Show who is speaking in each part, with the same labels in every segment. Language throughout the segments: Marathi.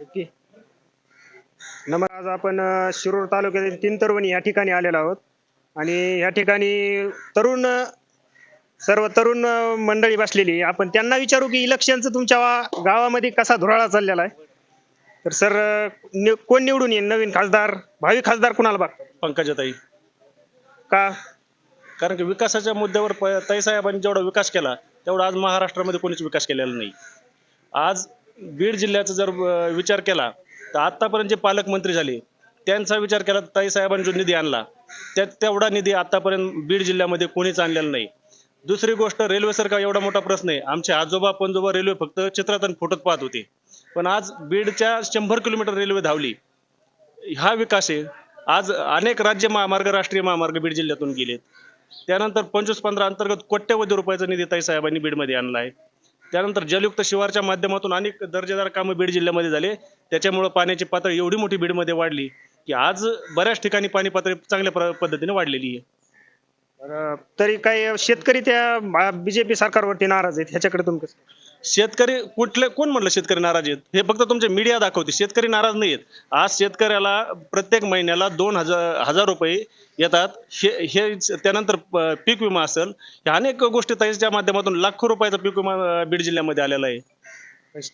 Speaker 1: ओके. नमस्कार आज आपण अ, शिरूर तालुक्यातील तीनतरवणी या ठिकाणी आलेलो आहोत. आणि या ठिकाणी तरुण सर्व तरुण अ, मंडळी बसलेली आहे. आपण त्यांना विचारू की इलेक्शनचं तुमच्या वा- गावामध्ये कसा धुराळा चाललेला आहे? तर सर अ, नि- कोण निवडून येईल? नवीन खासदार भावी खासदार कुणाला बघ
Speaker 2: पंकजाताई.
Speaker 1: का?
Speaker 2: कारण की विकासाच्या मुद्द्यावर प- ताई साहेबांनी जेवढा विकास केला तेवढा आज महाराष्ट्रामध्ये कोणीच विकास केलेला नाही. आज बीड जिल्ह्याचा जर विचार केला तर आत्तापर्यंत जे पालकमंत्री झाले त्यांचा विचार केला तर ताई जो निधी आणला त्या तेवढा निधी आत्तापर्यंत बीड जिल्ह्यामध्ये कोणीच आणलेला नाही. दुसरी गोष्ट रेल्वेसारखा एवढा मोठा प्रश्न आहे. आमचे आजोबा पणजोबा रेल्वे फक्त चित्रात आणि फोटोत पाहत होते. पण आज बीडच्या शंभर किलोमीटर रेल्वे धावली. हा विकास आहे. आज अनेक राज्य महामार्ग राष्ट्रीय महामार्ग बीड जिल्ह्यातून गेलेत. त्यानंतर पंचवीस पंधरा अंतर्गत कोट्यवधी रुपयाचा निधी ताई साहेबांनी बीडमध्ये आणला आहे. त्यानंतर जलयुक्त शिवारच्या माध्यमातून अनेक दर्जेदार कामं बीड जिल्ह्यामध्ये झाले. त्याच्यामुळं पाण्याची पातळी एवढी मोठी बीडमध्ये वाढली की आज बऱ्याच ठिकाणी पाणी पातळी चांगल्या प्र- पद्धतीने वाढलेली आहे.
Speaker 1: तर, तरी काही शेतकरी त्या बीजेपी सरकारवरती नाराज आहेत. ह्याच्याकडे तुम्ही कसं
Speaker 2: शेतकरी कुठले कोण म्हणलं शेतकरी नाराज आहेत? हे फक्त तुमचे मीडिया दाखवते. शेतकरी नाराज नाही आहेत आज शेतकऱ्याला प्रत्येक महिन्याला दोन हजार हजार रुपये येतात. हे हे त्यानंतर पीक विमा असेल. ह्या अनेक गोष्टी त्याच्या माध्यमातून लाखो रुपयाचा पीक विमा बीड जिल्ह्यामध्ये आलेला आहे.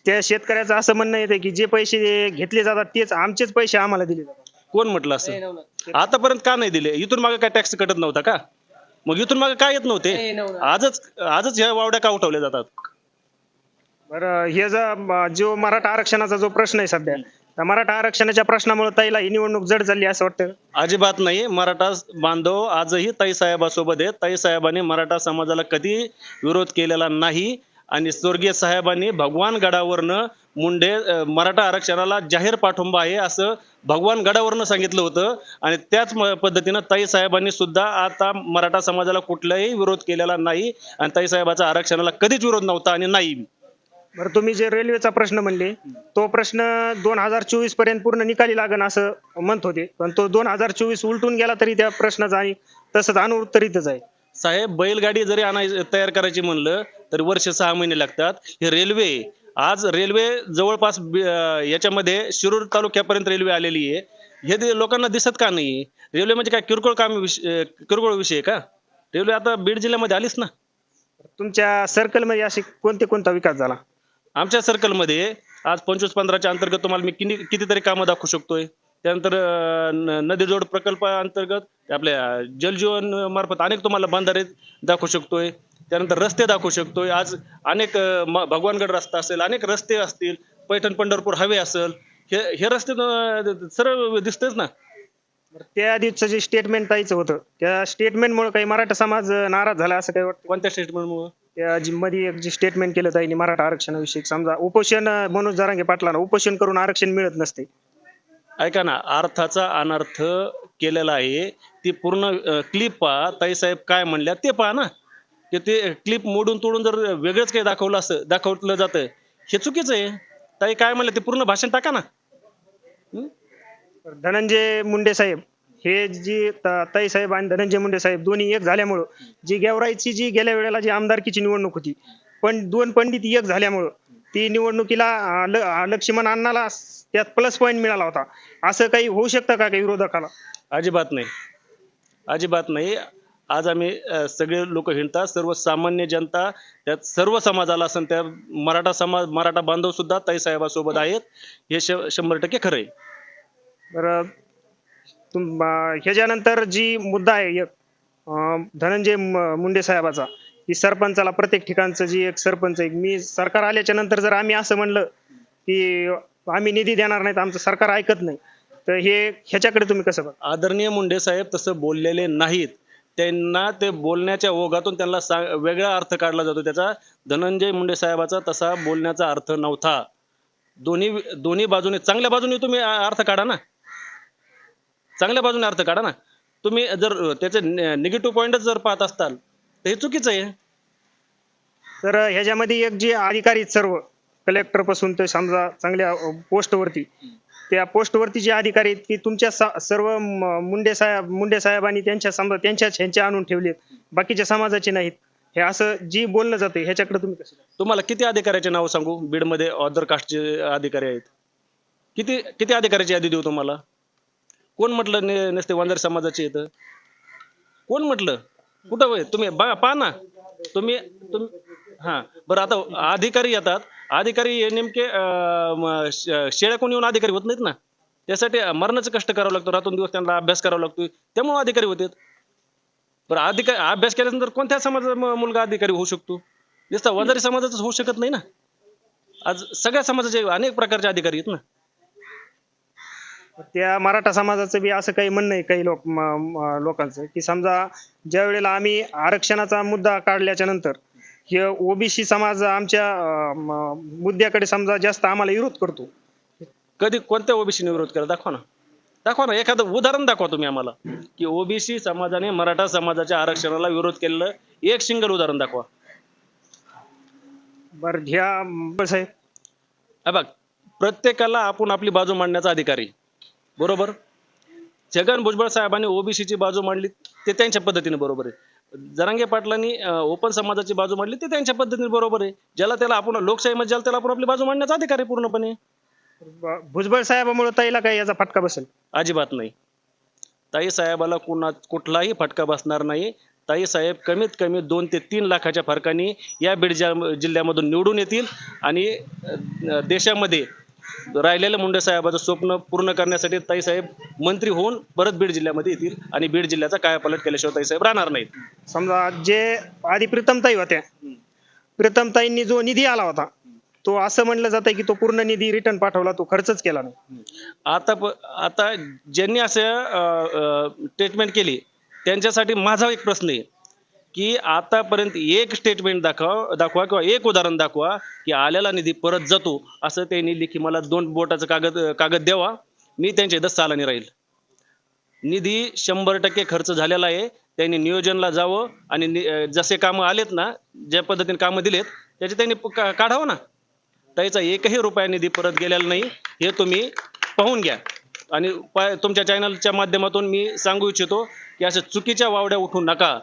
Speaker 1: त्या शेतकऱ्याचं असं म्हणणं येतं की जे पैसे घेतले जातात तेच आमचेच पैसे आम्हाला दिले जातात.
Speaker 2: कोण म्हटलं असं? आतापर्यंत का नाही दिले? इथून मागे काय टॅक्स कटत नव्हता का? मग इथून मागे काय येत नव्हते? आजच आजच ह्या वावड्या का उठवल्या जातात?
Speaker 1: बरं हे जो जो मराठा आरक्षणाचा जो प्रश्न आहे सध्या त्या मराठा आरक्षणाच्या प्रश्नामुळे ताईला ही निवडणूक जड झाली असं वाटतं?
Speaker 2: अजिबात नाही. मराठा बांधव आजही ताई साहेबासोबत आहेत. ताई साहेबांनी मराठा समाजाला कधी विरोध केलेला नाही. आणि स्वर्गीय साहेबांनी भगवान गडावरनं मुंडे मराठा आरक्षणाला जाहीर पाठिंबा आहे असं भगवान गडावरनं सांगितलं होतं. आणि त्याच पद्धतीनं ताई साहेबांनी सुद्धा आता मराठा समाजाला कुठलाही विरोध केलेला नाही. आणि ताई साहेबाचा आरक्षणाला कधीच विरोध नव्हता आणि नाही.
Speaker 1: बरं तुम्ही जे रेल्वेचा प्रश्न म्हणले तो प्रश्न दोन हजार चोवीसपर्यंत पूर्ण निकाली लागन असं म्हणत होते. पण तो दोन हजार चोवीस उलटून गेला तरी त्या प्रश्नाचा आणि तसंच अनुत्तरितच आहे.
Speaker 2: साहेब बैलगाडी जरी आणाय तयार करायची म्हणलं तर वर्ष सहा महिने लागतात. हे रेल्वे आज रेल्वे जवळपास अं, याच्यामध्ये शिरूर तालुक्यापर्यंत रेल्वे आलेली आहे. हे लोकांना दिसत का नाही? रेल्वे म्हणजे काय किरकोळ काम विष- अं, किरकोळ विषय आहे का? रेल्वे आता बीड जिल्ह्यामध्ये आलीच ना.
Speaker 1: तुमच्या सर्कलमध्ये असे कोणते कोणता विकास झाला?
Speaker 2: आमच्या सर्कलमध्ये आज पंचवीस पंधराच्या अंतर्गत तुम्हाला मी किती कितीतरी कामं दाखवू शकतोय. त्यानंतर नदीजोड प्रकल्पाअंतर्गत आपल्या जलजीवन मार्फत अनेक तुम्हाला बांधारे दाखवू शकतोय. त्यानंतर रस्ते दाखवू शकतोय. आज अनेक भगवानगड रस्ता असेल अनेक रस्ते असतील. पैठण पंढरपूर हवे असेल. हे हे रस्ते सरळ दिसतेच ना.
Speaker 1: त्या दिवसाचं जे स्टेटमेंट ताईचं होतं त्या स्टेटमेंटमुळे काही मराठा समाज नाराज झाला असं काही वाटतं?
Speaker 2: कोणत्या स्टेटमेंटमुळे
Speaker 1: त्या जी मध्ये एक जे स्टेटमेंट केलं ताईने मराठा आरक्षणाविषयी समजा उपोषण अं, मनोज जरांगे पाटलांना उपोषण करून आरक्षण मिळत नसते.
Speaker 2: ऐका ना अर्थाचा अनर्थ केलेला आहे ती पूर्ण क्लिप पहा. ताईसाहेब काय म्हणल्या ते पहा ना. की ते क्लिप मोडून तोडून जर वेगळंच काही दाखवलं असं दाखवलं जातं हे चुकीचं आहे. ताई काय म्हणलं ते पूर्ण भाषण टाका ना?
Speaker 1: धनंजय मुंडे साहेब हे जी ताई साहेब आणि धनंजय मुंडे साहेब दोन्ही एक झाल्यामुळं जी गेवराईची जी गेल्या वेळेला जी आमदारकीची निवडणूक होती पण दोन पंडित एक झाल्यामुळं ती निवडणुकीला लक्ष्मण अण्णाला त्यात प्लस पॉईंट मिळाला होता. असं काही होऊ शकतं का काही विरोधकाला?
Speaker 2: अजिबात नाही. अजिबात नाही. आज आम्ही सगळे लोक हिंडतात. सर्वसामान्य जनता त्यात सर्व समाजाला असं त्या मराठा समाज मराठा बांधव सुद्धा ताईसाहेबासोबत आहेत. हे श- शंभर टक्के खरं आहे.
Speaker 1: बरं तुम ह्याच्यानंतर जी मुद्दा आहे एक अं, धनंजय म- मुंडे साहेबाचा की सरपंचाला प्रत्येक ठिकाणचं जी एक सरपंच एक मी सरकार आल्याच्यानंतर जर आम्ही असं म्हणलं की आम्ही निधी देणार नाहीत आमचं सरकार ऐकत नाही तर हे ह्याच्याकडे तुम्ही कसं बघा
Speaker 2: आदरणीय मुंडे साहेब तसं बोललेले नाहीत. त्यांना ते बोलण्याच्या ओघातून त्यांना सांग वेगळा अर्थ काढला जातो. त्याचा धनंजय मुंडे साहेबाचा तसा बोलण्याचा अर्थ नव्हता. दोन्ही दोन्ही बाजूने चांगल्या बाजूने तुम्ही अ- अर्थ काढा ना. चांगल्या बाजूने अर्थ काढा ना. तुम्ही जर त्याचे निगेटिव्ह पॉईंटच जर पाहत असताल तर हे चुकीचं आहे.
Speaker 1: तर ह्याच्यामध्ये एक जे अधिकारी आहेत सर्व कलेक्टरपासून ते समजा चांगल्या पोस्टवरती त्या पोस्टवरती जे अधिकारी आहेत की तुमच्या सर्व मुंडे साहेब मुंडे साहेबांनी त्यांच्या समजा त्यांच्याच ह्यांचे आणून ठेवलेत बाकीच्या समाजाचे नाहीत. हे असं जी बोललं जाते ह्याच्याकडे तुम्ही कसं?
Speaker 2: तुम्हाला किती अधिकाऱ्याचे नाव सांगू? बीडमध्ये ऑदर कास्टचे अधिकारी आहेत. किती किती अधिकाऱ्याची यादी देऊ तुम्हाला? कोण म्हटलं ने नसते वंजारी समाजाचे येतं कोण म्हटलं? कुठं होय? तुम्ही बघा पहा ना. तुम्ही तुम्ही हां. बरं आता अधिकारी येतात. अधिकारी हे नेमके अं, श- शेळ्या कोण येऊन अधिकारी होत नाहीत ना? त्यासाठी मरणाचं कष्ट करावं लागतं. रातून दिवस त्यांना अभ्यास करावा लागतो त्यामुळे अधिकारी होतात बरं अधिकारी अभ्यास केल्यानंतर कोणत्या समाजाचा मुलगा अधिकारी होऊ शकतो? नुसता वंजारी समाजाचाच होऊ शकत नाही ना? आज सगळ्या समाजाचे अनेक प्रकारचे अधिकारी आहेत ना?
Speaker 1: त्या मराठा समाजाचं बी असं काही म्हणणं आहे काही लोक म- म- लोकांचं की समजा ज्या वेळेला आम्ही आरक्षणाचा मुद्दा काढल्याच्या नंतर हे ओबीसी समाज आमच्या अं, म- मुद्द्याकडे समजा जास्त आम्हाला विरोध करतो.
Speaker 2: कधी कोणत्या ओबीसीने विरोध केला? दाखवा ना. दाखवा ना. एखादं उदाहरण दाखवा तुम्ही आम्हाला. की ओबीसी समाजाने मराठा समाजाच्या आरक्षणाला विरोध केलेलं एक सिंगल उदाहरण दाखवा.
Speaker 1: बरं कसं आहे
Speaker 2: हा बघ प्रत्येकाला आपण आपली बाजू मांडण्याचा अधिकार आहे. बरोबर? छगन भुजबळ साहेबांनी ओबीसीची बाजू मांडली ते त्यांच्या पद्धतीने बरोबर आहे. जरांगे पाटलांनी ओपन समाजाची बाजू मांडली ते त्यांच्या पद्धतीने बरोबर आहे. ज्याला त्याला आपण लोकशाहीमध्ये ज्याला त्याला आपण आपली बाजू मांडण्याचा अधिकार आहे पूर्णपणे.
Speaker 1: भुजबळ साहेबामुळे ताईला काही याचा फटका बसेल?
Speaker 2: अजिबात नाही. ताई साहेबाला कुणा कुठलाही फटका बसणार नाही. ताई साहेब कमीत कमी दोन ते तीन लाखाच्या फरकाने या बीड जिल्हा- जिल्ह्यामधून निवडून येतील आणि देशामध्ये राहिलेल्या मुंडे साहेबाचं स्वप्न पूर्ण करण्यासाठी ताई साहेब मंत्री होऊन परत बीड जिल्ह्यामध्ये येतील आणि बीड जिल्ह्याचा कायापालट केल्याशिवाय ताई साहेब राहणार नाहीत.
Speaker 1: समजा जे आधी प्रीतमताई होत्या प्रीतमताईंनी जो निधी आला होता तो असं म्हणलं जातं की तो पूर्ण निधी रिटर्न पाठवला तो खर्चच केला नाही.
Speaker 2: आता प- आता ज्यांनी असं स्टेटमेंट केली त्यांच्यासाठी माझा एक प्रश्न आहे. की आतापर्यंत एक स्टेटमेंट दाखवा दाखवा किंवा एक उदाहरण दाखवा की आलेला निधी परत जातो असं त्यांनी लिखी मला दोन बोटाचं कागद कागद द्यावा मी त्यांच्या इथं सालानी राहील. निधी शंभर टक्के खर्च झालेला आहे त्यांनी नियोजनला जावं आणि जसे कामं आलेत ना ज्या पद्धतीने कामं दिलेत त्याचे त्यांनी काढावं ना. त्याचा एकही रुपया निधी परत गेलेला नाही हे तुम्ही पाहून घ्या. आणि तुमच्या चॅनलच्या माध्यमातून मी सांगू इच्छितो की अशा चुकीच्या वावड्या उठू नका.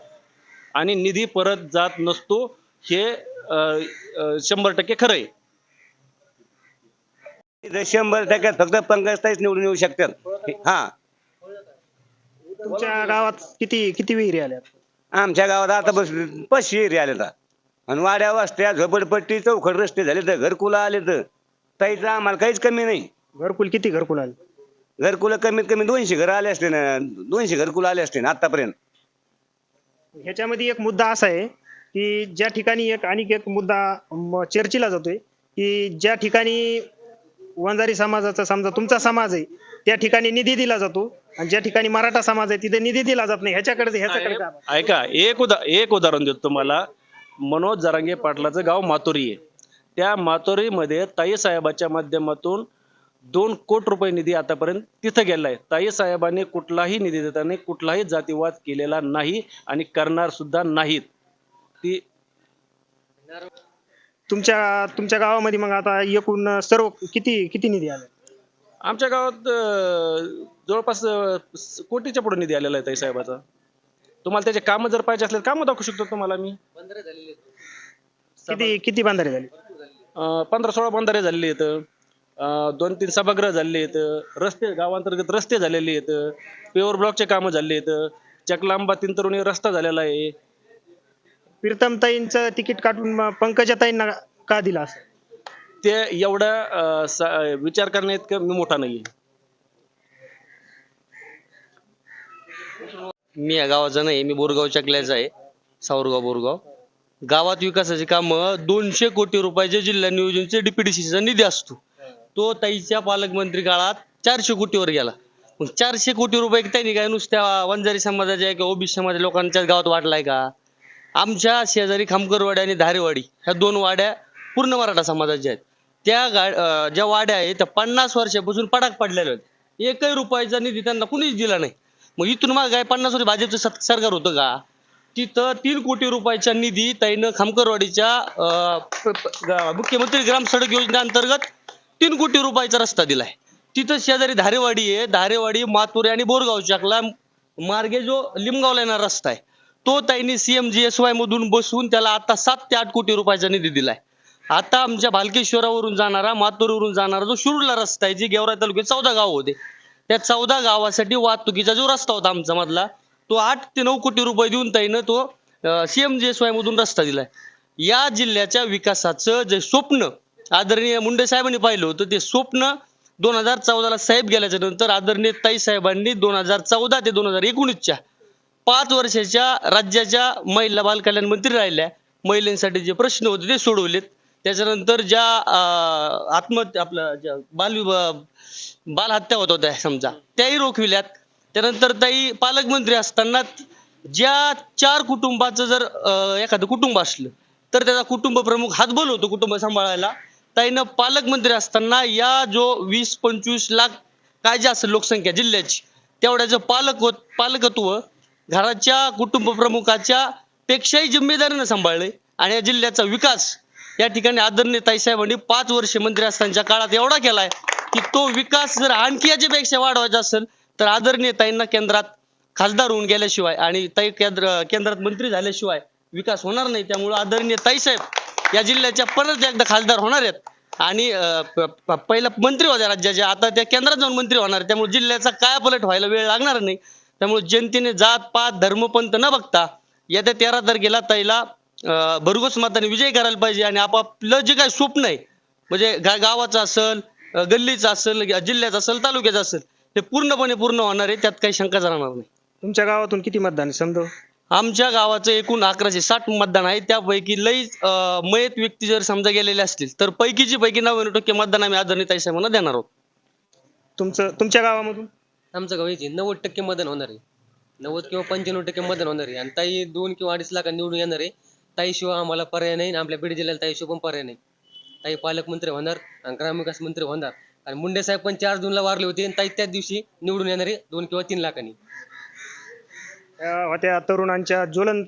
Speaker 2: आणि निधी परत जात नसतो हे शंभर टक्के खरं आहे.
Speaker 3: शंभर टक्क्यात फक्त पंकज ताईच निवडून येऊ शकतात. हा.
Speaker 1: तुमच्या गावात किती किती विहिरी आल्या
Speaker 3: आमच्या गावात आता बस पश्चिम एरिया आले तर आणि वाड्या वस्त्या झोपडपट्टी चौखड रस्ते झाले तर घरकुला आले तर ताईचं आम्हाला काहीच कमी नाही.
Speaker 1: घरकुल किती घरकुल आले?
Speaker 3: घरकुलं कमीत कमी दोनशे घर आले असते ना दोनशे घरकुल आले असते ना आतापर्यंत.
Speaker 1: ह्याच्यामध्ये एक मुद्दा असा आहे की ज्या ठिकाणी एक आणखी एक मुद्दा चर्चेला जातोय की ज्या ठिकाणी वंजारी समाजाचा समजा तुमचा समाज आहे त्या ठिकाणी निधी दिला जातो आणि ज्या ठिकाणी मराठा समाज आहे तिथे निधी दिला जात नाही. ह्याच्याकडे ह्याच्याकडे?
Speaker 2: ऐका एक उदा एक उदाहरण देतो तुम्हाला. मनोज जरांगे पाटलाचं गाव मातोरी आहे. त्या मातोरीमध्ये ताई साहेबाच्या माध्यमातून दोन कोटी रुपये निधी आतापर्यंत तिथं गेलाय. ताई साहेबांनी कुठलाही निधी देताना कुठलाही जातीवाद केलेला नाही आणि करणार सुद्धा नाहीत. ती
Speaker 1: तुमच्या तुमच्या गावामध्ये मग आता एकूण सर्व किती किती निधी आला?
Speaker 2: आमच्या गावात अं, जवळपास अं, स- कोटीच्या पुढे निधी आलेला आहे ताई साहेबाचा. तुम्हाला त्याचे कामं जर पाहिजे असले कामं दाखवू शकतो तुम्हाला मी.
Speaker 1: किती किती बांधारे झाले?
Speaker 2: अं, पंधरा सोळा बंधारे झालेले आहेत. दोन तीन सभागृह झालेले आहेत. रस्ते गावांतर्गत रस्ते झालेले आहेत. पेवर ब्लॉकचे कामं झाले आहेत. चकलांबा तीन तरुणी रस्ता झालेला आहे.
Speaker 1: प्रीतमताईंचं तिकीट काढून पंकजाताईंना का दिला असं?
Speaker 2: ते एवढा अं, सा- विचार करण्या इतकं मी मोठा नाहीये.
Speaker 4: मी या गावाचा नाही मी बोरगाव चकल्याचा आहे. सावरगाव बोरगाव. गावात विकासाचे काम दोनशे कोटी रुपयाचे जिल्हा नियोजनचे डीपीडीसीचा निधी असतो. तो ताईच्या पालकमंत्री काळात चारशे कोटीवर गेला. मग चारशे कोटी रुपये त्यांनी काय नुसत्या वंजारी समाजाच्या किंवा ओबीसी समाजाच्या लोकांच्याच गावात वाटलाय का? आमच्या शेजारी खामकरवाडी आणि धारेवाडी ह्या दोन वाड्या पूर्ण मराठा समाजाच्या आहेत. त्या गा ज्या वाड्या आहेत त्या पन्नास वर्षापासून पडाक पडलेल्या आहेत. एकही रुपयाचा निधी त्यांना कुणीच दिला नाही. मग इथून मग काय पन्नास वर्ष भाजपचं सरकार होतं का? तिथं तीन कोटी रुपयाचा निधी ताईनं खामकरवाडीच्या अं, मुख्यमंत्री ग्राम सडक योजनेअंतर्गत तीन कोटी रुपयाचा रस्ता दिलाय. तिथं शेजारी धारेवाडी आहे. धारेवाडी मातुरे आणि बोरगाव चाकला मार्गे जो लिमगावला येणारा रस्ता आहे तो ताईंनी सीएमजीएसवाय मधून बसवून त्याला आता सात ते आठ कोटी रुपयाचा निधी दिलाय. आता आमच्या भालकेश्वरावरून जाणारा मातुरीवरून जाणारा जो शिरूरला रस्ता आहे जे गेवराई तालुक्यात चौदा गाव होते त्या चौदा गावासाठी वाहतुकीचा जो रस्ता होता आमचा मधला तो आठ ते नऊ कोटी रुपये देऊन ताईनं तो सीएम जे मधून रस्ता दिलाय. या जिल्ह्याच्या विकासाचं जे स्वप्न आदरणीय मुंडे साहेबांनी पाहिलं होतं ते स्वप्न दोन हजार चौदाला साहेब गेल्याच्यानंतर आदरणीय ताई साहेबांनी दोन हजार चौदा ते दोन हजार एकोणीसच्या पाच वर्षाच्या राज्याच्या महिला बालकल्याण मंत्री राहिल्या. महिलांसाठी जे प्रश्न होते ते सोडवलेत. त्याच्यानंतर ज्या आत्महत्या आपलं ज्या बाल बालहत्या होत होत्या समजा त्याही रोखविल्यात. त्यानंतर ताई पालकमंत्री असताना ज्या चार कुटुंबाचं जर अं, एखादं कुटुंब असलं तर त्याचा कुटुंब प्रमुख हातबल होतो कुटुंब सांभाळायला. ताईनं पालकमंत्री असताना या जो वीस पंचवीस लाख काय जे असेल लोकसंख्या जिल्ह्याची तेवढ्याचं पालक पालकत्व घराच्या कुटुंब प्रमुखाच्या पेक्षाही जिम्मेदारीनं सांभाळले आणि या जिल्ह्याचा विकास या ठिकाणी आदरणीय ताईसाहेबांनी पाच वर्ष मंत्री असतानाच्या काळात एवढा केलाय की तो विकास जर आणखी याच्यापेक्षा वाढवायचा असेल तर आदरणीय ताईंना केंद्रात खासदार होऊन गेल्याशिवाय आणि ताई केंद्र केंद्रात मंत्री झाल्याशिवाय विकास होणार नाही. त्यामुळे आदरणीय ताईसाहेब या जिल्ह्याच्या परत एकदा खासदार होणार आहेत. आणि पहिला मंत्री होत्या राज्याच्या आता त्या केंद्रात जाऊन मंत्री होणार त्यामुळे जिल्ह्याचा काय पलट व्हायला वेळ लागणार नाही. त्यामुळे जनतेने जात पात धर्मपंथ न बघता येत्या तेरा तारखेला ताईला अं, भरघोस मताने विजय करायला पाहिजे आणि आपापलं जे काही स्वप्न आहे म्हणजे गावाचं असेल गल्लीचं असेल जिल्ह्याचं असेल तालुक्याचं असेल ते पूर्णपणे पूर्ण होणार आहे. त्यात काही शंका जाणार नाही.
Speaker 1: तुमच्या गावातून किती मतदान समजा
Speaker 4: आमच्या गावाचं एकूण अकराशे साठ मतदान आहे. त्यापैकी लई मयत व्यक्ती जर समजा गेलेले असतील तर पैकीची पैकी नव्याण्णव टक्के मतदान आम्ही आदरणीय ताईसाहेबांना देणार आहोत.
Speaker 1: तुमचं तुमच्या गावामधून?
Speaker 5: आमचं गाव याची नव्वद टक्के मतदान होणार आहे. नव्वद किंवा पंच्याण्णव टक्के मतदान होणार आहे. आणि ताई दोन किंवा अडीच लाख निवडून येणार आहे. ताईशिवाय आम्हाला पर्याय नाही आणि आपल्या बीड जिल्ह्याला ताईशिवाय पण पर्याय नाही. ताई पालकमंत्री होणार आणि ग्रामविकास मंत्री होणार. आणि मुंडे साहेब पण चार जूनला वारले होते आणि ताई त्याच दिवशी निवडून येणार आहे दोन किंवा तीन लाखांनी.
Speaker 1: होत्या तरुणांच्या ज्वलन